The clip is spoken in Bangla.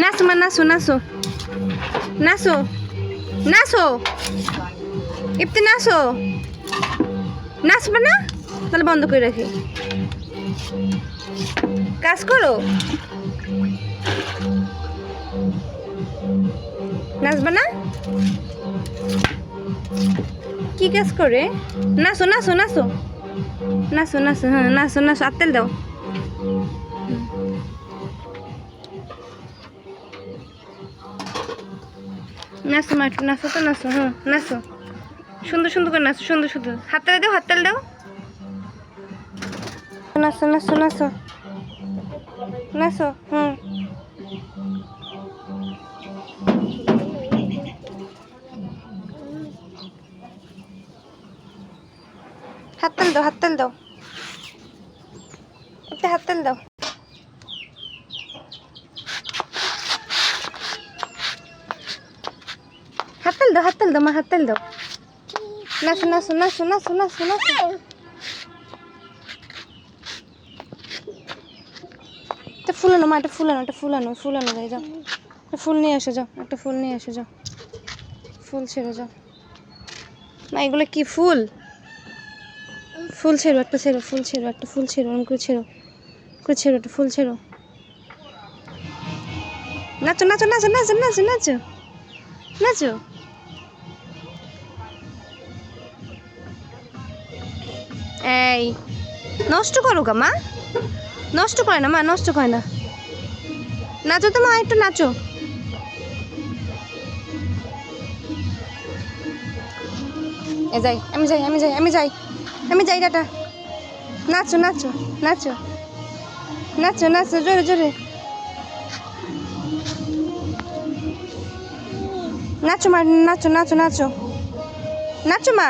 নাচো মা নাচো নাচো নাচো নাচো ইপ্তি নাচো নাচবে না তাহলে বন্ধ করে রাখি। কাজ করো। নাচবে না কি কাজ করে? নাচো নাচো নাচো নাচো নাচো হ্যাঁ নাচো নাচো আত্তেল দাও। নাচো মা একটু নাচো তো নাচো হ্যাঁ নাচো সুন্দর সুন্দর করে নাচো সুন্দর সুন্দর। হাততালি দাও হাততালি দাও। নাচো নাচো নাচো নাচো হুম হাততালি দাও হাততালি দাও। একটা হাততালি দাও। হাততালি দাও হাততালি দাও মা হাততালি দাও নাচো নাচো নাচো নাচো নাচো নাচো একটা ফুল আনো মা একটা ফুল আনো একটা ফুল আনো ফুল আনো যাই যাও একটা ফুল নিয়ে আসো যাও একটা ফুল নিয়ে আসো যাও ফুল ছেড়ে যাও মা, এগুলো কি ফুল? ফুল ছেড়ো, একটা ছেড়ো ফুল ছেড়ো, একটা ফুল ছেড়ো অনেক করে ছেড়ো করে ছেড়ো, একটা ফুল ছেড়ো। নাচো নাচো নাচো নাচো নাচো নাচো। নাচো। এই, নষ্ট করো গা মা। নষ্ট করে না, মা, নষ্ট করে না। নাচো তো মা, একটু নাচো। এ যাই, আমি যাই আমি যাই আমি যাই। আমি যাই টাটা নাচো নাচো নাচো। নাচো নাচো, জোরে জোরে। নাচো মা, নাচো নাচো নাচো। নাচো মা।